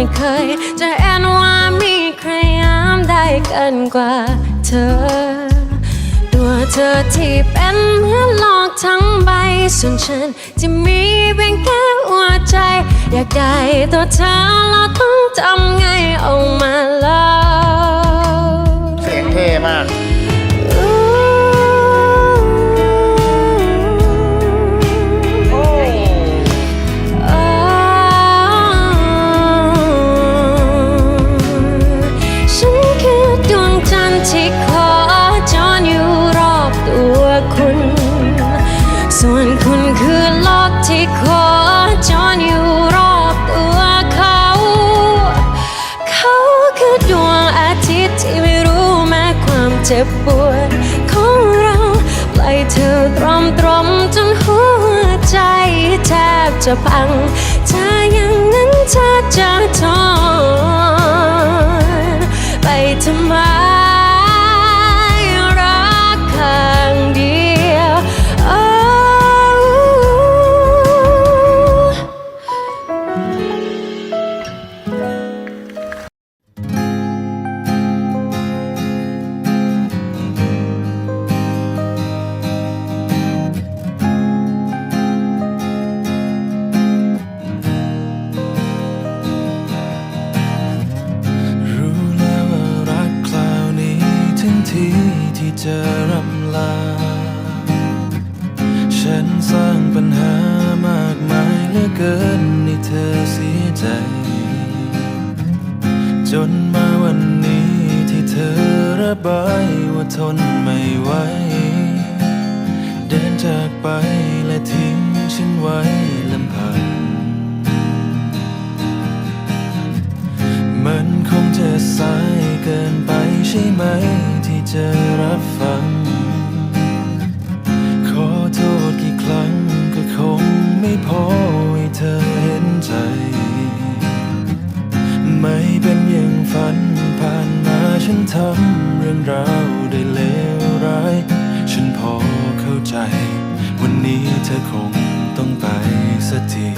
ไม่เคย จะแอนว่ามีใครยามได้เกินกว่าเธอ ตัวเธอที่เป็นเหมือนหลอกทั้งใบส่วนฉันจะมีเป็นแค่หัวใจ อยากได้ตัวเธอเราต้องทำไงเอามา เจ็บปวดของเราปล่อยเธอตรอมตรอมจนหัวใจแทบจะพังถ้าอย่างนั้นเธอจะทน จนมาวันนี้ที่เธอระบายว่าทนไม่ไหว เดินจากไปและทิ้งฉันไว้ลำพัง มันคงจะสายเกินไปใช่ไหมที่จะรับฟัง ขอโทษกี่ครั้งก็คงไม่พอให้เธอ ฝันผ่านมาฉันทำเรื่องราวได้เลวร้าย ฉันพอเข้าใจ วันนี้เธอคงต้องไปสักที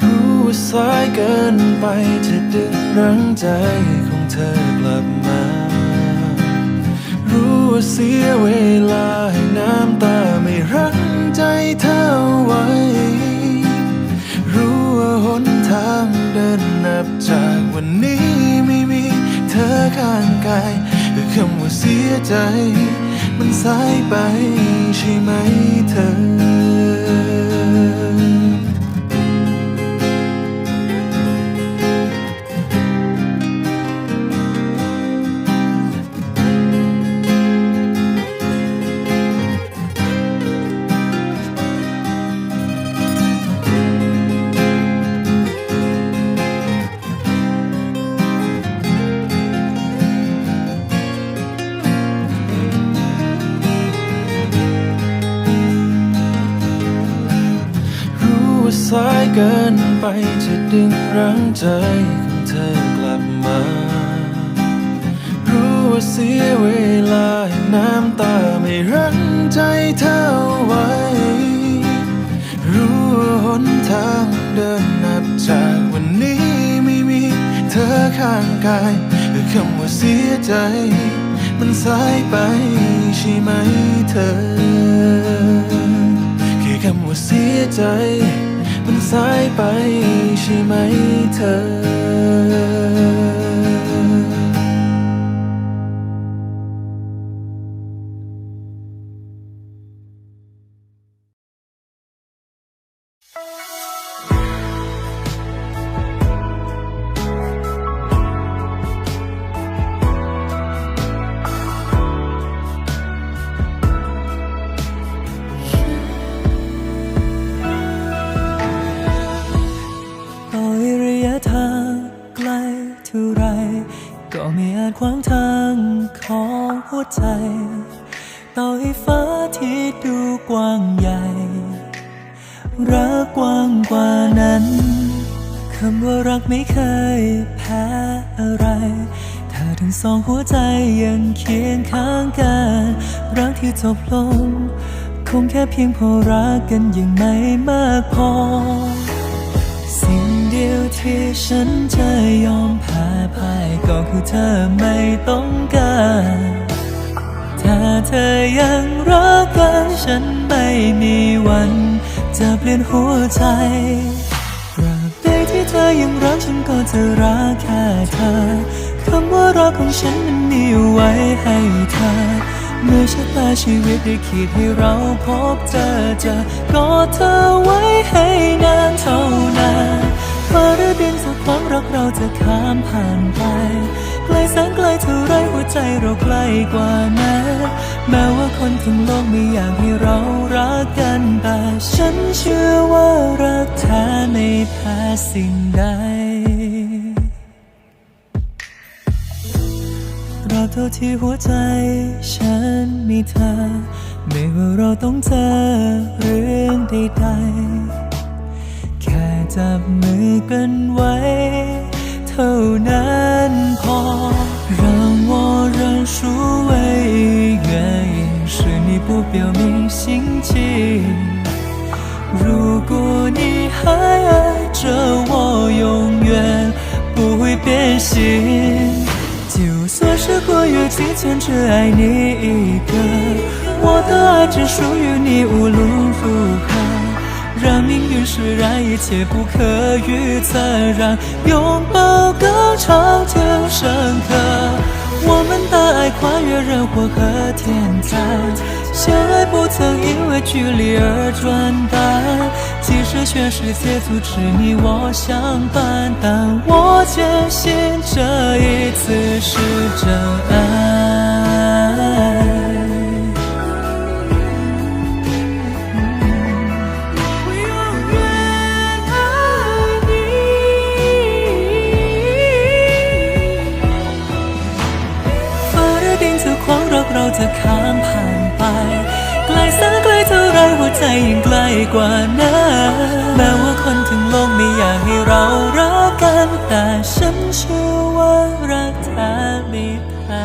รู้ว่าสายเกินไปจะดึงรั้งใจของเธอกลับมา รู้ว่าเสียเวลาให้น้ำตา วันนี้ไม่มีเธอข้างกายแต่คำว่าเสียใจ มันสายไปใช่ไหมเธอาสายเกินไปจะดึงรั้งใจของเธอกลับมา รู้ว่าเสียเวลาให้น้ำตาไม่รั้งใจเธอไว้ รู้ว่าหนทางเดินนับจากวันนี้ไม่มีเธอข้างกายแต่คำว่าเสียใจ มันสายไปใช่ไหมเธอ แค่คำว่าเสียใจ สายไปใช่ไหมเธอ รักกว้างกว่านั้น คำว่ารักไม่เคยแพ้อะไร ถ้าทั้งสองหัวใจยังเคียงข้างกัน รักที่จบลง คงแค่เพียงพอรักกันยังไม่มากพอ สิ่งเดียวที่ฉันจะยอมแพ้พ่ายก็คือเธอไม่ต้องการถ้าเธอยังรักกันฉันไม่มีวัน จะเปลี่ยนหัวใจตราบใดที่เธอยังรักฉันก็จะรักแค่เธอคำว่ารักของฉันนั้นมีไว้ให้เธอ เมื่อชะตาชีวิตได้ขีดให้เราพบเจอเจอกอดเธอไว้ให้นานเท่านานฟ้าหรือดินสักครั้งรักเราจะข้ามผ่านไป ไกลแสนไกลเท่าไรหัวใจเราใกล้กว่านั้แม้ว่าคนทั้งโลกไม่อยากให้เรารักกันแต่ฉันเชื่อว่ารักแท้ไม่แพ้สิ่งใดเราเท่าที่หัวใจฉันมีเธอ ไม่ว่าเราต้องเจอเรื่องใดๆ แค่จับมือกันไว้ 不表明心情如果你还爱着我永远不会变心就算是过约几千只爱你一个我的爱只属于你无论如何让命运释然一切不可预测，让拥抱更长久深刻。我们的爱跨越人祸和天灾，相爱不曾因为距离而转淡。即使全世界阻止你我相伴，但我坚信这一次是真爱。我永远爱你。ฟ้ ไปไกลแสนไกลเท่าไรหัวใจยิ่งไกลกว่านั้นแม้ว่าคนทั้งโลกไม่อยากให้เรารักกัน แต่ฉันเชื่อว่ารักแท้ไม่แพ้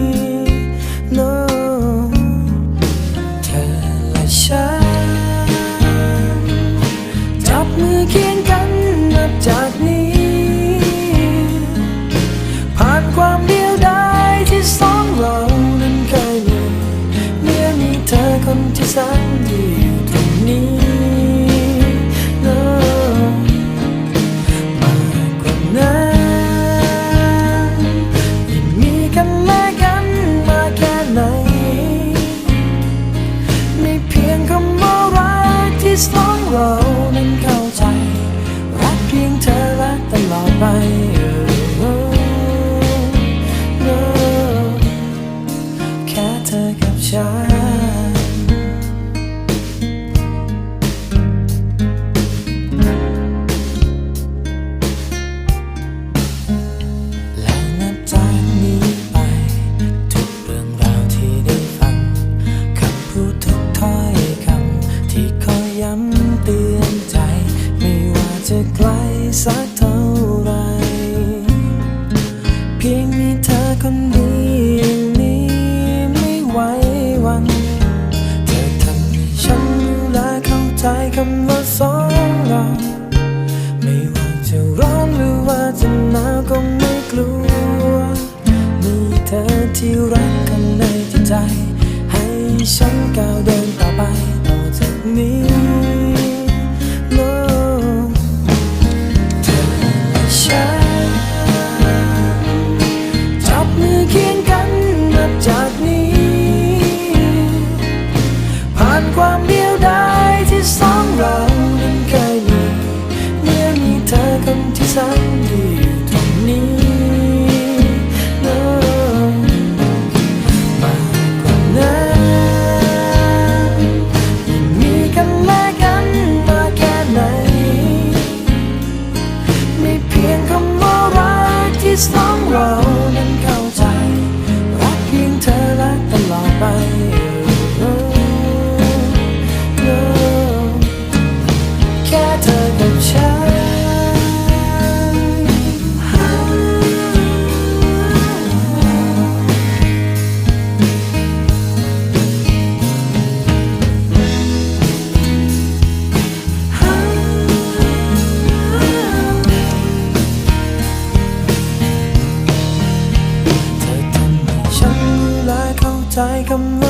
ต ฉัน แล เ